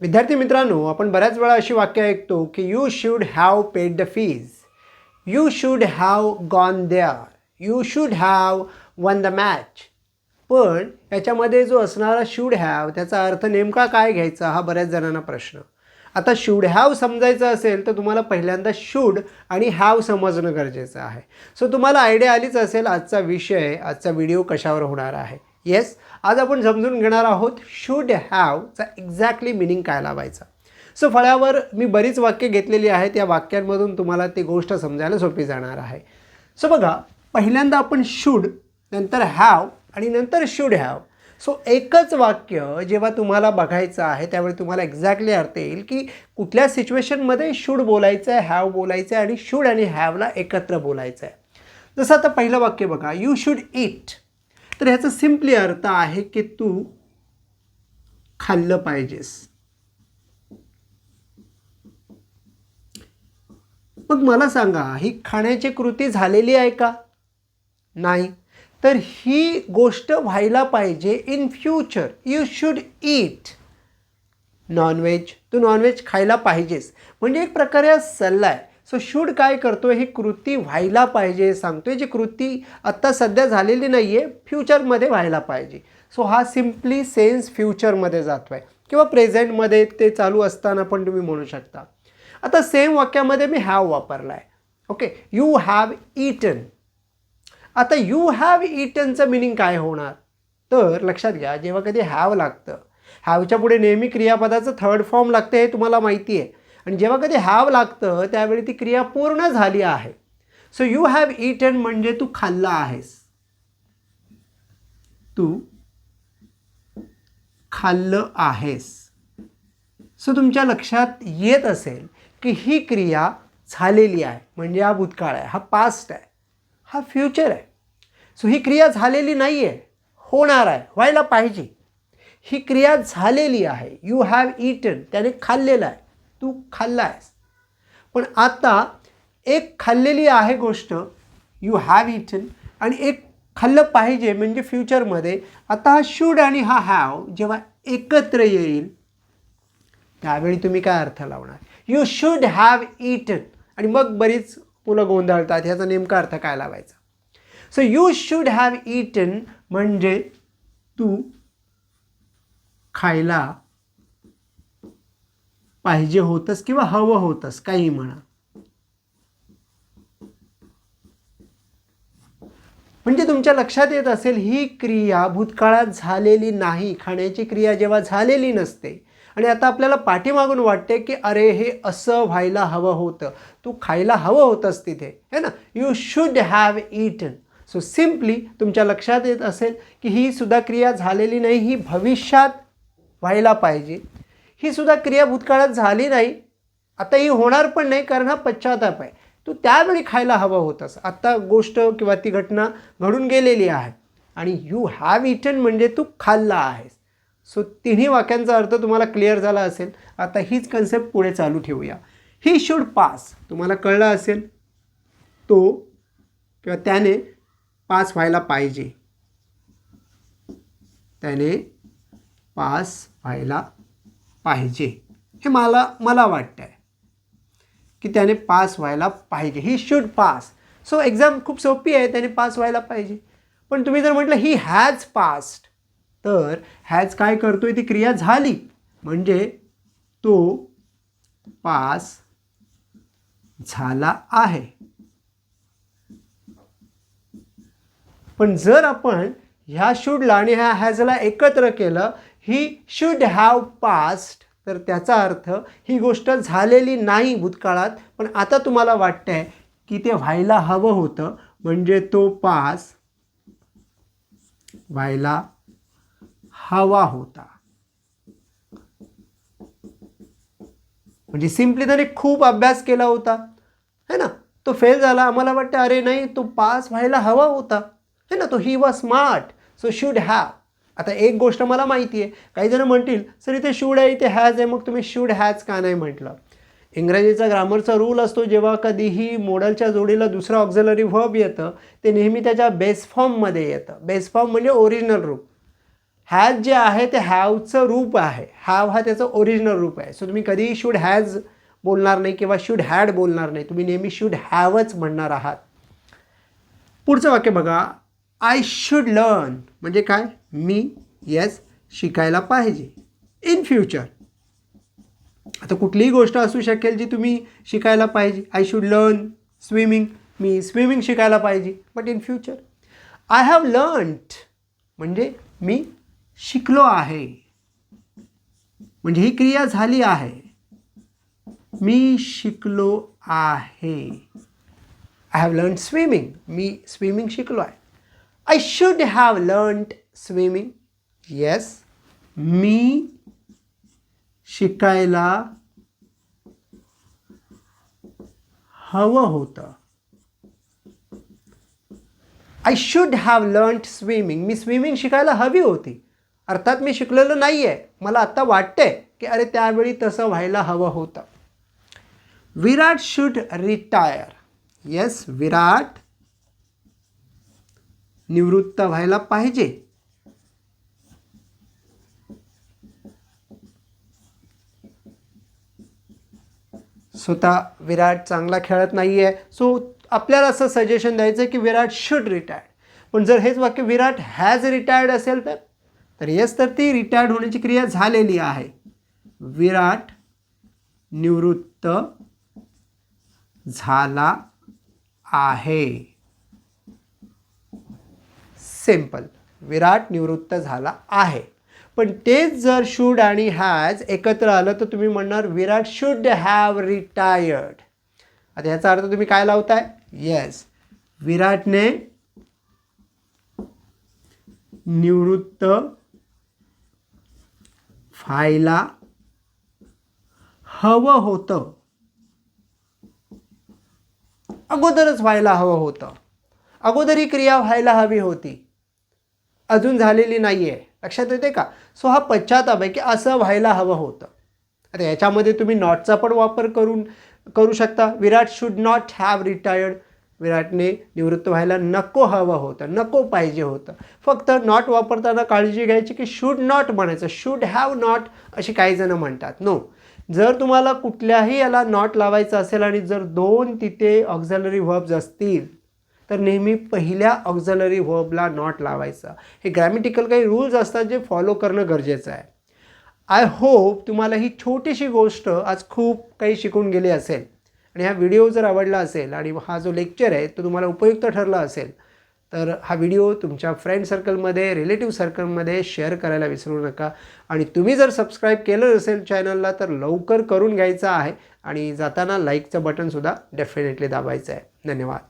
विद्यार्थी मित्रांनो आपण बऱ्याच वेळा अशी वाक्य ऐकतो की you should have paid the fees you should have gone there you should have won the match पण याच्यामध्ये जो असणारा शूड हॅव त्याचा अर्थ नेमका काय घ्यायचा हा बऱ्याच जणांना प्रश्न. आता शूड हॅव समजायचं असेल तर तुम्हाला पहिल्यांदा शूड आणि हॅव समजणं गरजेचं आहे. सो तुम्हाला आयडिया आलीच असेल आजचा विषय आजचा व्हिडिओ कशावर होणार आहे. येस आज आपण समजून घेणार आहोत शूड हॅवचा एक्झॅक्टली मिनिंग काय लावायचा. सो फळ्यावर मी बरीच वाक्य घेतलेली आहेत. या वाक्यांमधून तुम्हाला ती गोष्ट समजायला सोपी जाणार आहे. सो बघा पहिल्यांदा आपण शूड नंतर हॅव आणि नंतर शूड हॅव सो एकच वाक्य जेव्हा तुम्हाला बघायचं आहे त्यावेळी तुम्हाला एक्झॅक्टली अर्थ येईल की कुठल्या सिच्युएशनमध्ये शूड बोलायचं आहे हॅव बोलायचं आहे आणि शूड आणि हॅवला एकत्र बोलायचं आहे जसं आता पहिलं वाक्य बघा यू शूड इट तर ह्याचा सिम्पली अर्थ आहे की तू खाल्लं पाहिजेस. मग मला सांगा ही खाण्याची कृती झालेली आहे का? नाही. तर ही गोष्ट व्हायला पाहिजे in future you should eat nonveg Tu nonveg खायला पाहिजेस. म्हणजे एक प्रकारे हा सल्ला आहे. सो शूड काय करतोय ही कृती व्हायला पाहिजे सांगतोय. जी कृती आत्ता सध्या झालेली नाही आहे फ्युचरमध्ये व्हायला पाहिजे. सो हा सिम्पली सेन्स फ्युचरमध्ये जातो आहे किंवा प्रेझेंटमध्ये ते चालू असताना पण तुम्ही म्हणू शकता. आता सेम वाक्यामध्ये मी हॅव वापरला आहे ओके यू हॅव इटन आता यू हॅव इटनचं मिनिंग काय होणार? तर लक्षात घ्या जेव्हा कधी हॅव लागतं. हॅवच्या पुढे नेहमी क्रियापदाचं थर्ड फॉर्म लागतं हे तुम्हाला माहिती आहे आणि जेव्हा कधी हॅव लागतं त्यावेळी ती क्रिया पूर्ण झाली आहे. सो यू हॅव इटन म्हणजे तू खाल्ला आहेस. तू खाल्लं आहेस. सो तुमच्या लक्षात येत असेल की ही क्रिया झालेली आहे. म्हणजे हा भूतकाळ आहे हा पास्ट आहे हा फ्युचर आहे. सो ही क्रिया झालेली नाही आहे होणार आहे व्हायला पाहिजे. ही क्रिया झालेली आहे. यू हॅव इटन त्याने खाल्लेलं आहे. तू खाल्ला आहेस पण आता एक खाल्लेली आहे गोष्ट यू हॅव इटन आणि एक खाल्लं पाहिजे म्हणजे फ्युचरमध्ये आता हा शूड आणि हा हॅव जेव्हा एकत्र येईल त्यावेळी तुम्ही काय अर्थ लावणार? यू शूड हॅव इटन आणि मग बरीच मुलं गोंधळतात ह्याचा नेमका अर्थ काय लावायचा? So you should have eaten म्हणजे तू खायला पाहिजे होतंस किंवा हवं होतंस काही म्हणा. म्हणजे तुमच्या लक्षात येत असेल ही क्रिया भूतकाळात झालेली नाही खाण्याची क्रिया जेव्हा झालेली नसते आणि आता आपल्याला पाठीमागून वाटते की अरे हे असं व्हायला हवं होतं. तू खायला हवं होतंस तिथे है ना? You should have eaten so simply तुमच्या लक्षात येत असेल की ही सुद्धा क्रिया झालेली नाही ही भविष्यात व्हायला पाहिजे. ही सुद्धा क्रिया भूतकाळात झाली नाही. आता ही होणार पण नाही कारण हा पश्चाताप आहे. तू त्यावेळी खायला हवा होतास आत्ता गोष्ट किंवा ती घटना घडून गेलेली आहे. आणि यू हॅव इटन म्हणजे तू खाल्ला आहेस. सो तिन्ही वाक्यांचा अर्थ तुम्हाला क्लिअर झाला असेल. आता हीच कन्सेप्ट पुढे चालू ठेवूया. ही शूड पास तुम्हाला कळलं असेल? तो किंवा त्याने पास व्हायला पाहिजे. त्याने पास व्हायला पाहिजे हे मला मला वाटतं आहे की त्याने पास व्हायला पाहिजे. He should pass so exam खूप सोपी आहे त्याने पास व्हायला पाहिजे. पण तुम्ही जर म्हटलं ही हॅज पास्ट तर हॅज काय करतोय? ती क्रिया झाली. म्हणजे तो पास झाला आहे. पण जर आपण ह्या शूडला आणि ह्या हॅजला एकत्र केलं ही शुड हॅव पास्ट तर त्याचा अर्थ ही गोष्ट झालेली नाही भूतकाळात पण आता तुम्हाला वाटतंय की ते व्हायला हवं होतं म्हणजे तो पास व्हायला हवा होता. म्हणजे सिम्पली त्याने खूप अभ्यास केला होता. है ना? तो फेल झाला आम्हाला वाटतं अरे नाही तो पास व्हायला हवा होता. है ना? तो he was smart so should have आता एक गोष्ट मला माहिती आहे काही जण म्हणतील सर इथे शूड आहे इथे हॅज आहे. मग तुम्ही शूड हॅज का नाही म्हटलं? इंग्रजीचा ग्रामरचा रूल असतो जेव्हा कधीही मोडलच्या जोडीला दुसरं ऑक्झलरी व्हर्ब येतं ते नेहमी त्याच्या बेस फॉर्ममध्ये येतं. बेस फॉर्म म्हणजे ओरिजिनल रूप. हॅज जे आहे ते हॅवचं रूप आहे. हॅव हा त्याचं ओरिजिनल रूप आहे. सो तुम्ही कधीही शूड हॅज बोलणार नाही किंवा शूड हॅड बोलणार नाही. तुम्ही नेहमी शूड हॅवच म्हणणार आहात. पुढचं वाक्य बघा. आय शूड लर्न म्हणजे काय? मी येस शिकायला पाहिजे. इन फ्युचर आता कुठलीही गोष्ट असू शकेल जी तुम्ही शिकायला पाहिजे. आय शूड लर्न स्विमिंग मी स्विमिंग शिकायला पाहिजे. But in future I have learned म्हणजे मी शिकलो आहे. म्हणजे ही क्रिया झाली आहे. मी शिकलो आहे. आय हॅव लर्न स्विमिंग मी स्विमिंग शिकलो आहे. I should have learned swimming yes मी शिकायला हवं होतं. I should have learn swimming me swimming शिकायला हवी होती. अर्थात मी शिकलेलो नाही आहे मला आत्ता वाटतंय की अरे त्यावेळी तसं व्हायला हवं होतं. Virat should retire yes Virat निवृत्त व्हायला पाहिजे. स्वतः विराट चांगला खेळत नाही आहे सो आपल्याला असं सजेशन द्यायचं आहे की विराट शुड रिटायर्ड पण जर हेच वाक्य विराट हॅज रिटायर्ड असेल तर तर येस तर ती रिटायर्ड होण्याची क्रिया झालेली आहे. विराट निवृत्त झाला आहे. सिंपल विराट निवृत्त झाला आहे. पण तेच जर शूड आणि हॅज एकत्र आलं तर तुम्ही म्हणणार विराट शुड हॅव रिटायर्ड आता ह्याचा अर्थ तुम्ही काय लावताय? येस विराटने निवृत्त व्हायला हवं होतं. अगोदरच व्हायला हवं होतं. अगोदर ही क्रिया व्हायला हवी होती. अजून झालेली नाही आहे लक्षात येते का? सो हा पश्चाताप आहे की असं व्हायला हवं होतं. आता याच्यामध्ये तुम्ही नॉटचा पण वापर करून करू शकता. Virat should not have retired विराटने निवृत्त व्हायला नको हवं होतं नको पाहिजे होतं. फक्त नॉट वापरताना काळजी घ्यायची की शूड नॉट म्हणायचं. शूड हॅव नॉट अशी काही जणं म्हणतात. नो जर तुम्हाला कुठल्याही याला नॉट लावायचं असेल आणि जर दोन तिथे ऑक्झॅलरी व्हर्ब्स असतील तर नेहमी पहिल्या ऑक्झलरी व्हर्बला नॉट लावायचा. हे ग्रॅमेटिकल काही रूल्स असतात जे फॉलो करणं गरजेचं आहे. आय होप तुम्हाला ही छोटीशी गोष्ट आज खूप काही शिकून गेली असेल. आणि हा व्हिडिओ जर आवडला असेल आणि हा जो लेक्चर आहे तो तुम्हाला उपयुक्त ठरला असेल तर हा व्हिडिओ तुमच्या फ्रेंड सर्कलमध्ये रिलेटिव्ह सर्कलमध्ये शेअर करायला विसरू नका. आणि तुम्ही जर सबस्क्राईब केलं असेल चॅनलला तर लवकर करून घ्यायचं आहे. आणि जाताना लाईकचं बटनसुद्धा डेफिनेटली दाबायचं आहे. धन्यवाद.